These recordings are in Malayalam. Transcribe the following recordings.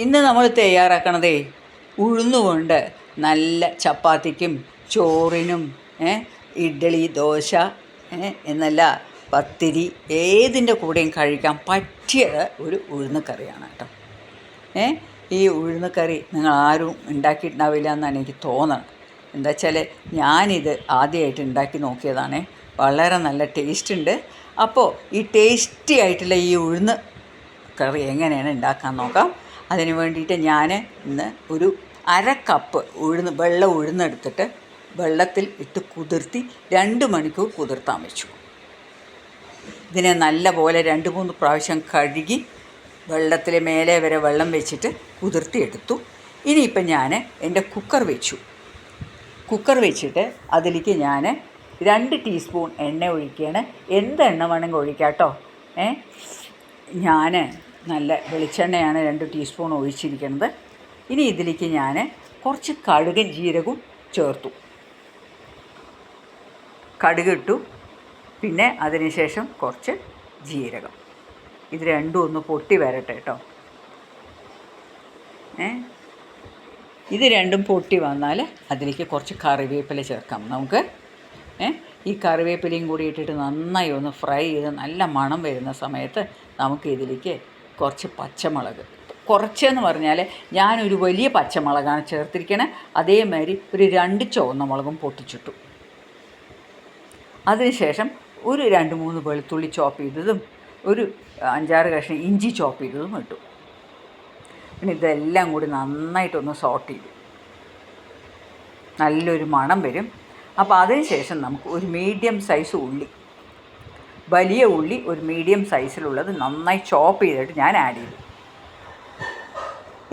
ഇന്ന് നമ്മൾ തയ്യാറാക്കണതേ ഉഴുന്നുകൊണ്ട് നല്ല ചപ്പാത്തിക്കും ചോറിനും ഇഡ്ഡലി ദോശ എന്നല്ല പത്തിരി ഏതിന്റെ കൂടെയും കഴിക്കാൻ പറ്റിയത് ഒരു ഉഴുന്ന് കറിയാണ് കേട്ടോ. ഏ ഈ ഉഴുന്ന് കറി നിങ്ങൾ ആരും ഉണ്ടാക്കിയിട്ടുണ്ടാവില്ല എന്നാണ് എനിക്ക് തോന്നണം എന്താ വെച്ചാൽ ഞാനിത് ആദ്യമായിട്ട് ഉണ്ടാക്കി നോക്കിയതാണ്. വളരെ നല്ല ടേസ്റ്റ് ഉണ്ട്. അപ്പോൾ ഈ ടേസ്റ്റി ആയിട്ടുള്ള ഈ ഉഴുന്ന് കറി എങ്ങനെയാണ് ഉണ്ടാക്കാൻ നോക്കാം. അതിന് വേണ്ടിയിട്ട് ഞാൻ ഇന്ന് ഒരു അര കപ്പ് ഉഴുന്ന് വെള്ളം ഉഴുന്നെടുത്തിട്ട് വെള്ളത്തിൽ ഇട്ട് കുതിർത്തി രണ്ട് മണിക്കൂർ കുതിർത്താൻ വെച്ചു. ഇതിനെ നല്ല പോലെ രണ്ട് മൂന്ന് പ്രാവശ്യം കഴുകി വെള്ളത്തിൽ മേലെ വരെ വെള്ളം വെച്ചിട്ട് കുതിർത്തിയെടുത്തു ഇനിയിപ്പം ഞാൻ എന്റെ കുക്കർ വെച്ചു. കുക്കർ വെച്ചിട്ട് അതിലേക്ക് ഞാൻ രണ്ട് ടീസ്പൂൺ എണ്ണ ഒഴിക്കുകയാണ്. എന്ത് എണ്ണ വേണമെങ്കിൽ ഒഴിക്കാം കേട്ടോ. ഏ? ഞാൻ നല്ല വെളിച്ചെണ്ണയാണ് രണ്ട് ടീസ്പൂൺ ഒഴിച്ചിരിക്കുന്നത്. ഇനി ഇതിലേക്ക് ഞാൻ കുറച്ച് കടുകൻ ജീരകവും ചേർത്തു. കടുകിട്ടു പിന്നെ അതിനുശേഷം കുറച്ച് ജീരകം. ഇത് രണ്ടും ഒന്ന് പൊട്ടി വരട്ടെ കേട്ടോ ഏ? ഇത് രണ്ടും പൊട്ടി വന്നാൽ അതിലേക്ക് കുറച്ച് കറിവേപ്പില ചേർക്കാം. നമുക്ക് ഏ? ഈ കറിവേപ്പിലയും കൂടി ഇട്ടിട്ട് നന്നായി ഒന്ന് ഫ്രൈ ചെയ്ത് നല്ല മണം വരുന്ന സമയത്ത് നമുക്ക് ഇതിലേക്ക് കുറച്ച് പച്ചമുളക്. കുറച്ചെന്ന് പറഞ്ഞാൽ ഞാനൊരു വലിയ പച്ചമുളകാണ് ചേർത്തിരിക്കണേ. അതേമാതിരി ഒരു രണ്ട് ചുവന്ന മുളകും പൊട്ടിച്ചിട്ടു. അതിനുശേഷം ഒരു രണ്ട് മൂന്ന് വെളുത്തുള്ളി ചോപ്പ് ചെയ്തതും ഒരു അഞ്ചാറ് കഷ്ണം ഇഞ്ചി ചോപ്പ് ചെയ്തതും ഇട്ടു. പിന്നെ ഇതെല്ലാം കൂടി നന്നായിട്ടൊന്ന് സോട്ട് ചെയ്തു. നല്ലൊരു മണം വരും. അപ്പോൾ അതിനുശേഷം നമുക്ക് ഒരു മീഡിയം സൈസ് ഉള്ളി വലിയ ഉള്ളി ഒരു മീഡിയം സൈസിലുള്ളത് നന്നായി ചോപ്പ് ചെയ്തിട്ട് ഞാൻ ആഡ് ചെയ്തു.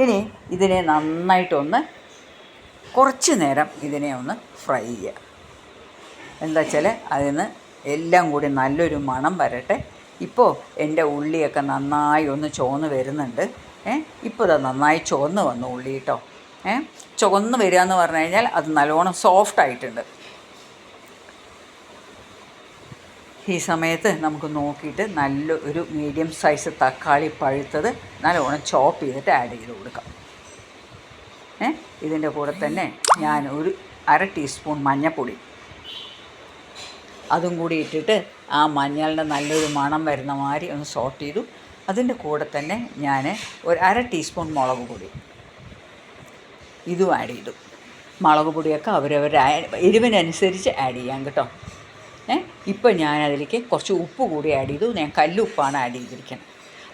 ഇനി ഇതിനെ നന്നായിട്ടൊന്ന് കുറച്ച് നേരം ഇതിനെ ഒന്ന് ഫ്രൈ ചെയ്യുക എന്താ വെച്ചാൽ അതിന് എല്ലാം കൂടി നല്ലൊരു മണം വരട്ടെ. ഇപ്പോൾ എന്റെ ഉള്ളിയൊക്കെ നന്നായി ഒന്ന് ചുവന്ന് വരുന്നുണ്ട്. ഏ ഇപ്പോൾ ഇതാ നന്നായി ചുവന്ന് വന്നു ഉള്ളി കേട്ടോ ഏ ചുവന്ന് വരിക എന്ന് പറഞ്ഞു കഴിഞ്ഞാൽ അത് നല്ലോണം സോഫ്റ്റ് ആയിട്ടുണ്ട്. ഈ സമയത്ത് നമുക്ക് നോക്കിയിട്ട് നല്ല ഒരു മീഡിയം സൈസ് തക്കാളി പഴുത്തത് നല്ലോണം ചോപ്പ് ചെയ്തിട്ട് ആഡ് ചെയ്ത് കൊടുക്കാം. ഏ? ഇതിന്റെ കൂടെ തന്നെ ഞാൻ ഒരു അര ടീസ്പൂൺ മഞ്ഞൾപ്പൊടി അതും കൂടി ഇട്ടിട്ട് ആ മഞ്ഞളുടെ നല്ലൊരു മണം വരുന്ന മാതിരി ഒന്ന് സോട്ട് ചെയ്തു. അതിന്റെ കൂടെ തന്നെ ഞാൻ ഒരു അര ടീസ്പൂൺ മുളക് പൊടി. ഇതും ആഡ് ചെയ്തു. മുളക് പൊടിയൊക്കെ അവരവരുടെ എരിവിനനുസരിച്ച് ആഡ് ചെയ്യാം കേട്ടോ. ഏ ഇപ്പം ഞാൻ അതിലേക്ക് കുറച്ച് ഉപ്പ് കൂടി ആഡ് ചെയ്തു. ഞാൻ കല്ലുപ്പാണ് ആഡ് ചെയ്തിരിക്കുന്നത്.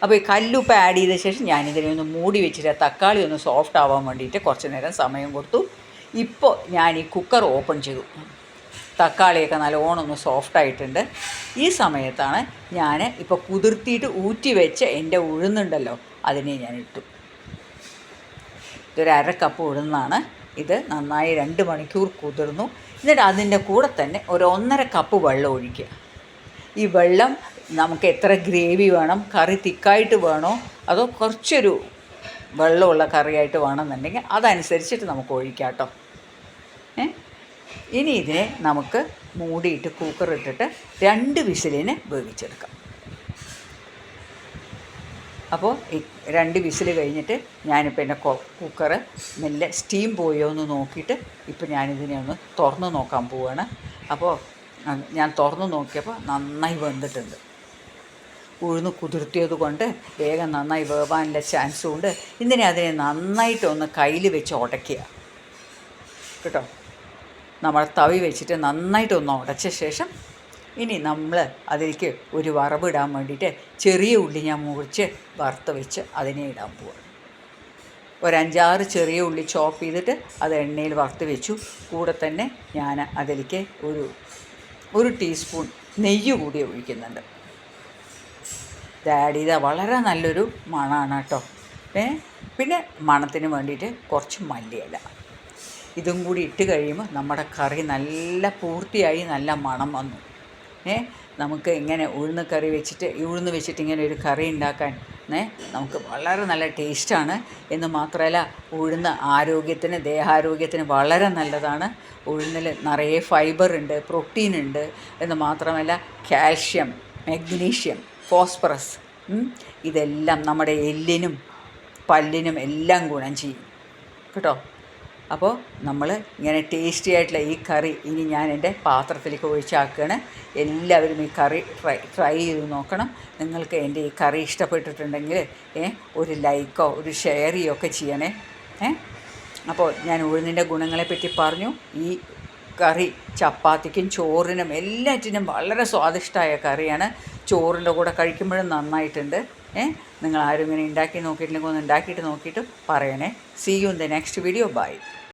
അപ്പോൾ ഈ കല്ലുപ്പ് ആഡ് ചെയ്ത ശേഷം ഞാനിതിനെ ഒന്ന് മൂടി വെച്ചിട്ട് തക്കാളി ഒന്ന് സോഫ്റ്റ് ആവാൻ വേണ്ടിയിട്ട് കുറച്ച് നേരം സമയം കൊടുത്തു. ഇപ്പോൾ ഞാൻ ഈ കുക്കർ ഓപ്പൺ ചെയ്തു. തക്കാളിയൊക്കെ നല്ലോണം ഒന്ന് സോഫ്റ്റ് ആയിട്ടുണ്ട്. ഈ സമയത്താണ് ഞാൻ ഇപ്പോൾ കുതിർത്തിയിട്ട് ഊറ്റി വെച്ച എന്റെ ഉഴുന്നുണ്ടല്ലോ അതിനെ ഞാൻ ഇട്ടു. ഇതൊരു അര കപ്പ് ഉഴുന്നാണ്. ഇത് നന്നായി രണ്ട് മണിക്കൂർ കുതിർന്നു. എന്നിട്ട് അതിന്റെ കൂടെ തന്നെ ഒരു ഒന്നര കപ്പ് വെള്ളം ഒഴിക്കുക. ഈ വെള്ളം നമുക്ക് എത്ര ഗ്രേവി വേണം കറി തിക്കായിട്ട് വേണോ അതോ കുറച്ചൊരു വെള്ളമുള്ള കറിയായിട്ട് വേണമെന്നുണ്ടെങ്കിൽ അതനുസരിച്ചിട്ട് നമുക്ക് ഒഴിക്കാം കേട്ടോ. ഇനി ഇതിനെ നമുക്ക് മൂടിയിട്ട് കുക്കറിട്ടിട്ട് രണ്ട് വിസിലിന് വേവിച്ചെടുക്കാം. അപ്പോൾ രണ്ട് വിസിൽ കഴിഞ്ഞിട്ട് ഞാനിപ്പോൾ എന്റെ കുക്കർ നല്ല സ്റ്റീം പോയോ എന്ന് നോക്കിയിട്ട് ഇപ്പോൾ ഞാനിതിനെ ഒന്ന് തുറന്ന് നോക്കാൻ പോവുകയാണ് അപ്പോൾ ഞാൻ തുറന്ന് നോക്കിയപ്പോൾ നന്നായി വെന്തിട്ടുണ്ട്. ഉഴുന്ന് കുതിർത്തിയത് കൊണ്ട് വേഗം നന്നായി വേവാനുള്ള ചാൻസും ഉണ്ട്. ഇതിനെ അതിനെ നന്നായിട്ടൊന്ന് കയ്യിൽ വെച്ച് ഉടയ്ക്കുക. കേട്ടോ? നമ്മൾ തവി വെച്ചിട്ട് നന്നായിട്ടൊന്ന് ഉടച്ച ശേഷം ഇനി നമ്മൾ അതിലേക്ക് ഒരു വറവിടാൻ വേണ്ടിയിട്ട് ചെറിയ ഉള്ളി ഞാൻ മുറിച്ച് വറുത്ത് വെച്ച് അതിനെ ഇടാൻ പോവാണ്. ഒരഞ്ചാറ് ചെറിയ ഉള്ളി ചോപ്പ് ചെയ്തിട്ട് അത് എണ്ണയിൽ വറുത്ത് വെച്ചു. കൂടെ തന്നെ ഞാൻ അതിലേക്ക് ഒരു ഒരു ടീസ്പൂൺ നെയ്യ് കൂടി ഒഴിക്കുന്നുണ്ട്. ആഡ് ചെയ്താൽ വളരെ നല്ലൊരു മണമാണ് കേട്ടോ. ഏ? പിന്നെ മണത്തിന് വേണ്ടിയിട്ട് കുറച്ച് മല്ലിയില. ഇതും കൂടി ഇട്ട് കഴിയുമ്പോൾ നമ്മുടെ കറി നല്ല പൂർത്തിയായി നല്ല മണം വന്നു. ഏ? നമുക്ക് ഇങ്ങനെ ഉഴുന്ന് കറി വെച്ചിട്ട് ഉഴുന്ന് വെച്ചിട്ട് ഇങ്ങനെ ഒരു കറി ഉണ്ടാക്കാൻ ഏ? നമുക്ക് വളരെ നല്ല ടേസ്റ്റാണ്. എന്ന് മാത്രമല്ല ഉഴുന്ന് ആരോഗ്യത്തിന് ദേഹാരോഗ്യത്തിന് വളരെ നല്ലതാണ്. ഉഴുന്നിൽ നിറയെ ഫൈബർ ഉണ്ട് പ്രോട്ടീൻ ഉണ്ട്. എന്ന് മാത്രമല്ല കാൽഷ്യം മഗ്നീഷ്യം ഫോസ്ഫറസ് ഇതെല്ലാം നമ്മുടെ എല്ലിനും പല്ലിനും എല്ലാം ഗുണം ചെയ്യും. കേട്ടോ? അപ്പോൾ നമ്മൾ ഇങ്ങനെ ടേസ്റ്റി ആയിട്ടുള്ള ഈ കറി ഇനി ഞാൻ എന്റെ പാത്രത്തിലേക്ക് ഒഴിച്ചാക്കുകയാണ് എല്ലാവരും ഈ കറി ട്രൈ ട്രൈ ചെയ്ത് നോക്കണം. നിങ്ങൾക്ക് എന്റെ ഈ കറി ഇഷ്ടപ്പെട്ടിട്ടുണ്ടെങ്കിൽ ഒരു ലൈക്കോ ഒരു ഷെയറിയോ ഒക്കെ ചെയ്യണേ. അപ്പോൾ ഞാൻ ഉഴുന്നിന്റെ ഗുണങ്ങളെപ്പറ്റി പറഞ്ഞു. ഈ കറി ചപ്പാത്തിക്കും ചോറിനും എല്ലാറ്റിനും വളരെ സ്വാദിഷ്ടമായ കറിയാണ്. ചോറിന്റെ കൂടെ കഴിക്കുമ്പോഴും നന്നായിട്ടുണ്ട്. ഏ നിങ്ങൾ ആരും ഇങ്ങനെ ഉണ്ടാക്കി നോക്കിയിട്ടില്ലെങ്കിൽ ഒന്ന് ഉണ്ടാക്കിയിട്ട് നോക്കിയിട്ട് പറയണേ. See you in the next video bye